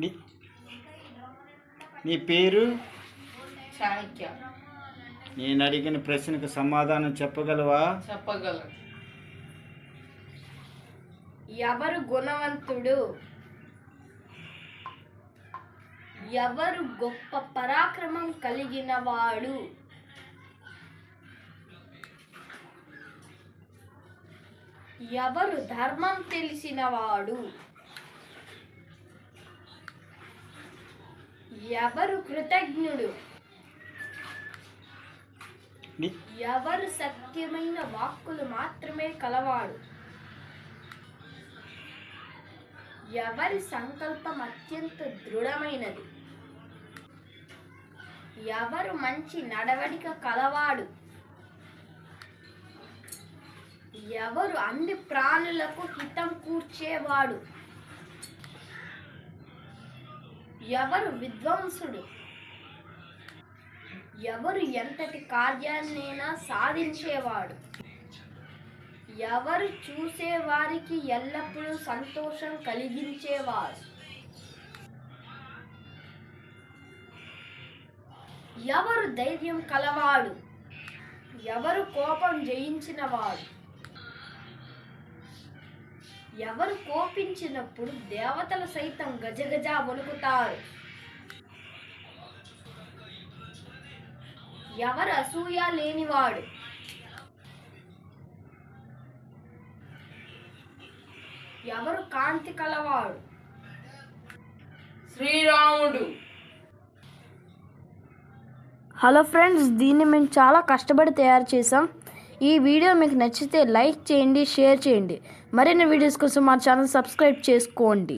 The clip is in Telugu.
నీ నీ పేరు? చాణక్య నేను అడిగిన ప్రశ్నకు సమాధానం చెప్పగలవా? చెప్పగలను. ఎవరు గుణవంతుడు? ఎవరు గొప్ప పరాక్రమం కలిగిన వాడు ఎవరు ధర్మం తెలిసినవాడు? ఎవరు కృతజ్ఞుడు? ఎవరు సత్యమైన వాక్కులు మాత్రమే కలవాడు? ఎవరి సంకల్పం అత్యంత దృఢమైనది? ఎవరు మంచి నడవడిక కలవాడు? ఎవరు అన్ని ప్రాణులకు హితం కూర్చేవాడు? ఎవరు విద్వాంసుడు ఎవరు ఎంతటి కార్యాన్నైనా సాధించేవాడు? ఎవరు చూసేవారికి ఎల్లప్పుడూ సంతోషం కలిగించేవారు? ఎవరు ధైర్యం కలవాడు? ఎవరు కోపం జయించినవాడు? ఎవరు కోపించినప్పుడు దేవతలు సైతం గజగజ వణుకుతారు. ఎవరు అసూయ లేనివాడు. ఎవరు కాంతి కలవాడు. శ్రీరాముడు. హలో ఫ్రెండ్స్ దీన్ని మేము చాలా కష్టపడి తయారు చేసాం ఈ వీడియో మీకు నచ్చితే లైక్ చేయండి షేర్ చేయండి. మరిన్ని వీడియోస్ కోసం మా ఛానల్ సబ్స్క్రైబ్ చేసుకోండి.